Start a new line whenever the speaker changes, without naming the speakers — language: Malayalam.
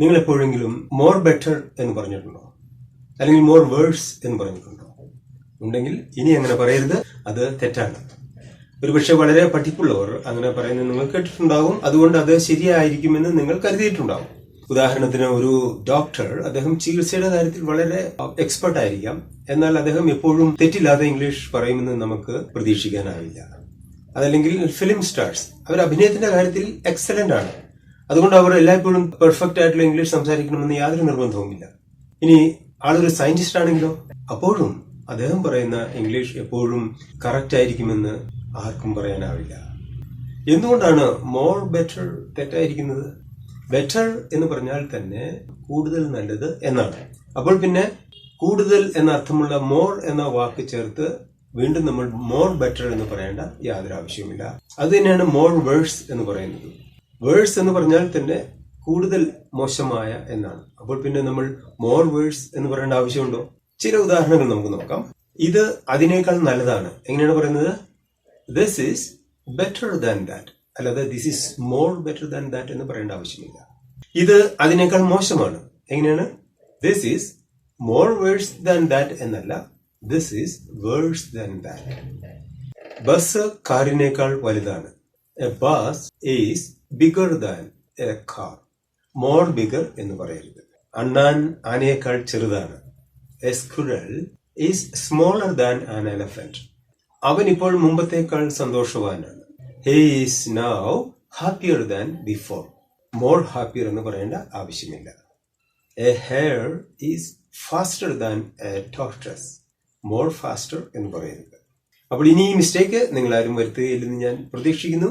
നിങ്ങൾ എപ്പോഴെങ്കിലും മോർ ബെറ്റർ എന്ന് പറഞ്ഞിട്ടുണ്ടോ? അല്ലെങ്കിൽ മോർ വേഴ്സ് എന്ന് പറഞ്ഞിട്ടുണ്ടോ? ഉണ്ടെങ്കിൽ ഇനി അങ്ങനെ പറയരുത്. അത് തെറ്റാണ്. ഒരുപക്ഷെ വളരെ പഠിപ്പുള്ളവർ അങ്ങനെ പറയുന്നത് നിങ്ങൾ കേട്ടിട്ടുണ്ടാകും. അതുകൊണ്ട് അത് ശരിയായിരിക്കുമെന്ന് നിങ്ങൾ കരുതിയിട്ടുണ്ടാകും. ഉദാഹരണത്തിന് ഒരു ഡോക്ടർ അദ്ദേഹം ചികിത്സയുടെ കാര്യത്തിൽ വളരെ എക്സ്പെർട്ട് ആയിരിക്കാം. എന്നാൽ അദ്ദേഹം എപ്പോഴും തെറ്റില്ലാതെ ഇംഗ്ലീഷ് പറയുമെന്ന് നമുക്ക് പ്രതീക്ഷിക്കാനാവില്ല. അതല്ലെങ്കിൽ ഫിലിം സ്റ്റാർസ് അവർ അഭിനയത്തിന്റെ കാര്യത്തിൽ എക്സലന്റ് ആണ്. അതുകൊണ്ട് അവർ എല്ലായ്പ്പോഴും പെർഫെക്റ്റ് ആയിട്ടുള്ള ഇംഗ്ലീഷ് സംസാരിക്കണമെന്ന് യാതൊരു നിർബന്ധവുമില്ല. ഇനി ആളൊരു സയന്റിസ്റ്റ് ആണെങ്കിലോ? അപ്പോഴും അദ്ദേഹം പറയുന്ന ഇംഗ്ലീഷ് എപ്പോഴും കറക്റ്റ് ആയിരിക്കുമെന്ന് ആർക്കും പറയാനാവില്ല. എന്തുകൊണ്ടാണ് മോർ ബെറ്റർ തെറ്റായിരിക്കുന്നത്? ബെറ്റർ എന്ന് പറഞ്ഞാൽ തന്നെ കൂടുതൽ നല്ലത് എന്നാണ്. അപ്പോൾ പിന്നെ കൂടുതൽ എന്ന അർത്ഥമുള്ള മോർ എന്ന വാക്ക് ചേർത്ത് വീണ്ടും നമ്മൾ മോർ ബെറ്റർ എന്ന് പറയേണ്ട യാതൊരു ആവശ്യവുമില്ല. അത് തന്നെയാണ് മോർ വേഴ്സ് എന്ന് പറയുന്നത്. വേഴ്സ് എന്ന് പറഞ്ഞാൽ തന്നെ കൂടുതൽ മോശമായ എന്നാണ്. അപ്പോൾ പിന്നെ നമ്മൾ മോർ വേഴ്സ് എന്ന് പറയേണ്ട ആവശ്യമുണ്ടോ? ചില ഉദാഹരണങ്ങൾ നമുക്ക് നോക്കാം. ഇത് അതിനേക്കാൾ നല്ലതാണ്. എങ്ങനെയാണ് പറയുന്നത്? This is better than that അല്ലാതെ this is more better than that എന്ന് പറയേണ്ട ആവശ്യമില്ല. ഇത് അതിനേക്കാൾ മോശമാണ്. എങ്ങനെയാണ്? This is more worse than that എന്നല്ല. This is worse than that bus കാറിനേക്കാൾ വലുതാണ്. A bus is bigger than a car more bigger എന്ന് പറയരുത്. അണ്ണാൻ ആനയേക്കാൾ ചെറുതാണ്. A squirrel is smaller than an elephant അവൻ ഇപ്പോൾ മുമ്പത്തേക്കാൾ സന്തോഷവാനാണ്. He now happier than before more happier എന്ന് പറയേണ്ട ആവശ്യമില്ല. A hare is faster than a tortoise more faster എന്ന് പറയരുത്. അപ്പോൾ ഇനി ഈ മിസ്റ്റേക്ക് നിങ്ങൾ ആരും വരുത്തുകയില്ലെന്ന് ഞാൻ പ്രതീക്ഷിക്കുന്നു.